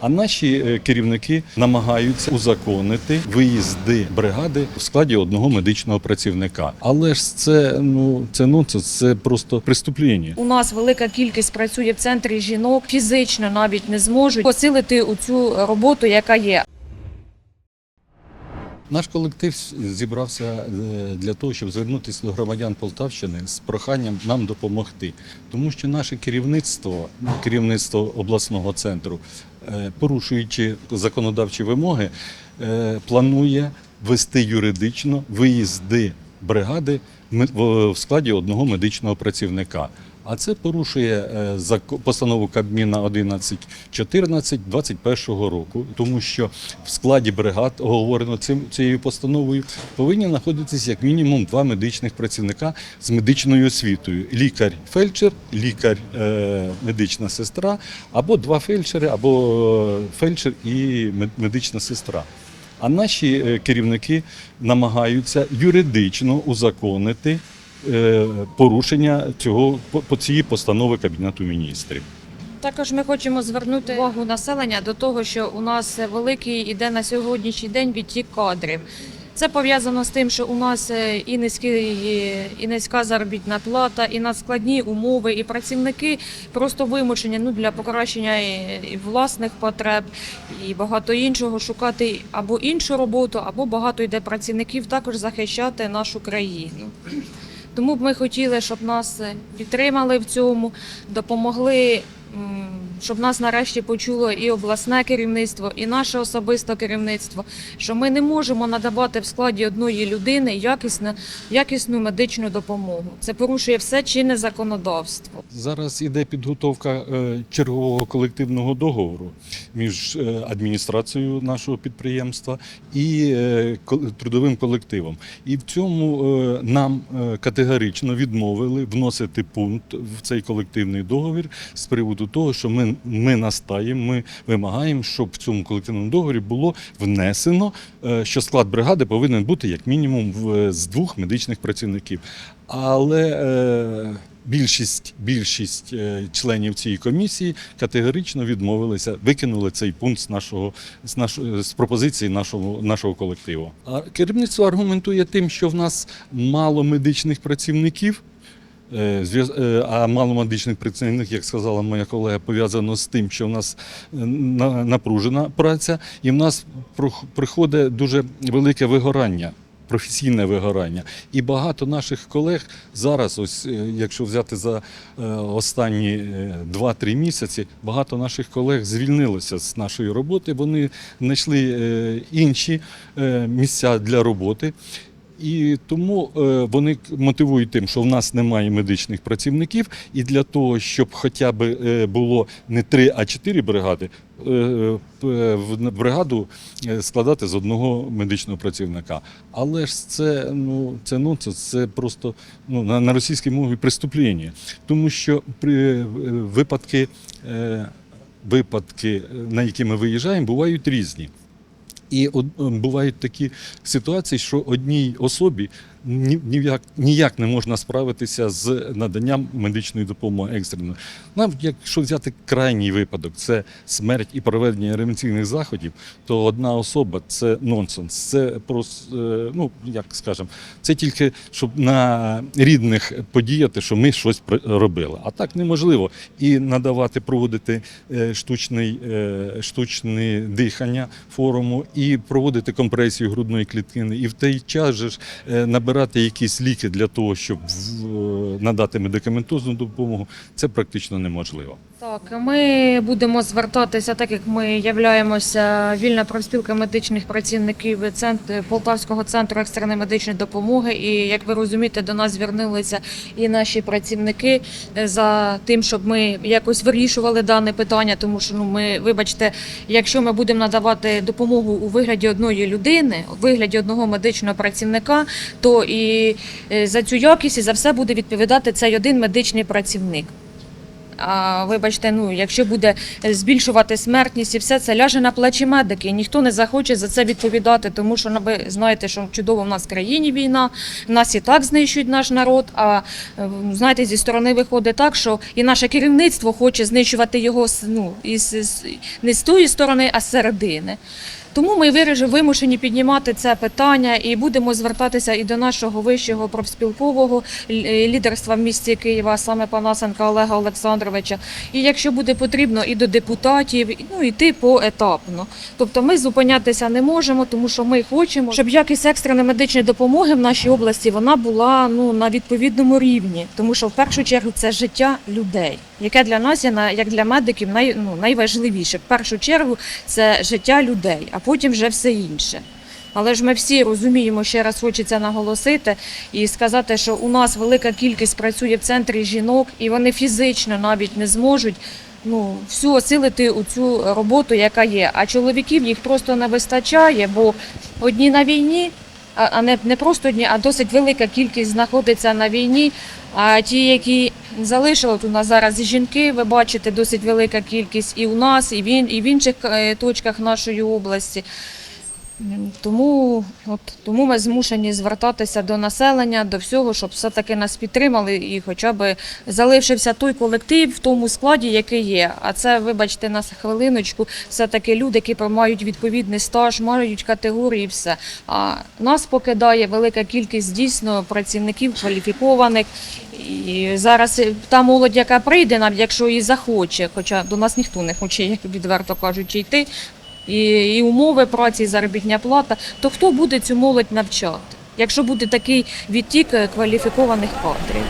А наші е, керівники намагаються узаконити виїзди бригади в складі одного медичного працівника. Але ж це ну це нонсенс, це просто преступління. У нас велика кількість працює в центрі жінок, фізично навіть не зможуть посилити у цю роботу, яка є. Наш колектив зібрався е, для того, щоб звернутися до громадян Полтавщини з проханням нам допомогти, тому що наше керівництво, керівництво обласного центру, е, порушуючи законодавчі вимоги, е, планує вести юридично виїзди бригади в складі одного медичного працівника. А це порушує е, постанову Кабміна 1114 21 року, тому що в складі бригад оговорено цим цією постановою повинні знаходитися як мінімум два медичних працівника з медичною освітою: лікар-фельдшер, лікар, е, медична сестра, або два фельдшери, або е, фельдшер і мед- медична сестра. А наші е, керівники намагаються юридично узаконити е, порушення цього по- цієї постанови Кабінету міністрів. Також ми хочемо звернути увагу населення до того, що у нас великий іде на сьогоднішній день відтік кадрів. Це пов'язано з тим, що у нас е, і низькі і низька заробітна плата, і надскладні умови, і працівники просто вимушені ну для покращення і і власних потреб, і багато іншого шукати або іншу роботу, або багато йде працівників також захищати нашу країну. Тому б ми хотіли, щоб нас е, підтримали в цьому, допомогли, щоб нас нарешті почуло і обласне керівництво, і наше особисте керівництво, що ми не можемо надавати в складі одної людини якісну, якісну медичну допомогу. Це порушує все чинне законодавство. Зараз іде підготовка е, чергового колективного договору між е, адміністрацією нашого підприємства і е, трудовим колективом. І в цьому нам категорично відмовили вносити пункт в цей колективний договір з приводу того, що ми, ми настаємо, ми вимагаємо, щоб в цьому колективному договорі було внесено, е, що склад бригади повинен бути як мінімум в- з двох медичних працівників. Але е, більшість, більшість е, членів цієї комісії категорично відмовилися, викинули цей пункт з нашого з нашої з пропозиції нашого нашого колективу. А керівництво аргументує тим, що в нас мало медичних працівників. Е, е, А мало медичних працівників, як сказала моя колега, пов'язано з тим, що в нас е, на- напружена праця, і в нас приходить дуже велике вигорання. Професійне вигорання. І багато наших колег зараз, ось якщо взяти за останні е, 2-3 місяці, багато наших колег звільнилося з нашої роботи. Вони знайшли інші місця для роботи. І тому е, вони мотивують тим, що в нас немає медичних працівників, і для того, щоб хоча б е, було не три, а чотири бригади, е, бригаду складати з одного медичного працівника. Але ж це ну це нонсенс, це просто ну на, на російській мові преступлення, тому що при випадки, випадки, на які ми виїжджаємо, бувають різні. І бувають такі ситуації, що одній особі ні- ніяк, ніяк не можна справитися з наданням медичної допомоги екстреної. Нам, якщо взяти крайній випадок, це смерть і проведення реанімаційних заходів, то одна особа це нонсенс. Це просто, е, ну як скажемо, це тільки щоб на рідних подіяти, що ми щось робили. А так неможливо. І надавати, проводити е, штучний, е, штучне дихання форуму, і проводити компресію грудної клітини, і в той час же ж е, набирати якісь ліки для того, щоб е, надати медикаментозну допомогу, це практично неможливо. Так, ми будемо звертатися, так як ми являємося вільна профспілка медичних працівників центр, Полтавського центру екстреної медичної допомоги. І як ви розумієте, до нас звернулися і наші працівники е, за тим, щоб ми якось вирішували дане питання. Тому що ну ми, вибачте, якщо ми будемо надавати допомогу у вигляді одної людини, у вигляді одного медичного працівника, то і е, за цю якість і за все буде відповідати цей один медичний працівник. А вибачте, ну якщо буде збільшувати смертність і все це ляже на плечі медики. Ніхто не захоче за це відповідати, тому що ну, ви знаєте, що чудово в нас в країні війна, в нас і так знищують наш народ. А е, знаєте, зі сторони виходить так, що і наше керівництво хоче знищувати його ну, із- не з тої сторони, а з середини. Тому ми вимушені піднімати це питання і будемо звертатися і до нашого вищого профспілкового е, лідерства в місті Києва, саме Панасенка Олега Олександровича. І якщо буде потрібно, і до депутатів, ну йти поетапно. Тобто ми зупинятися не можемо, тому що ми хочемо, щоб якість екстреної медичної допомоги в нашій області вона була ну на відповідному рівні, тому що в першу чергу це життя людей, яке для нас є як для медиків най, ну, найважливіше. В першу чергу це життя людей, а потім вже все інше. Але ж ми всі розуміємо, ще раз хочеться наголосити і сказати, що у нас велика кількість працює в центрі жінок, і вони фізично навіть не зможуть ну, всю осилити у цю роботу, яка є. А чоловіків їх просто не вистачає, бо одні на війні, а не, не просто одні, а досить велика кількість знаходиться на війні. А ті, які залишили у нас зараз і жінки, ви бачите, досить велика кількість і у нас, і в інших е, точках нашої області. Тому, от, тому ми змушені звертатися до населення, до всього, щоб все-таки нас підтримали і хоча б залишився той колектив в тому складі, який є. А це, вибачте, на хвилиночку, все-таки люди, які мають відповідний стаж, мають категорії, все. А нас покидає велика кількість дійсно працівників кваліфікованих. І зараз та молодь, яка прийде, навіть якщо і захоче, хоча до нас ніхто не хоче, як відверто кажучи, йти, і, і умови праці, і заробітня плата, то хто буде цю молодь навчати, якщо буде такий відтік е, кваліфікованих кадрів?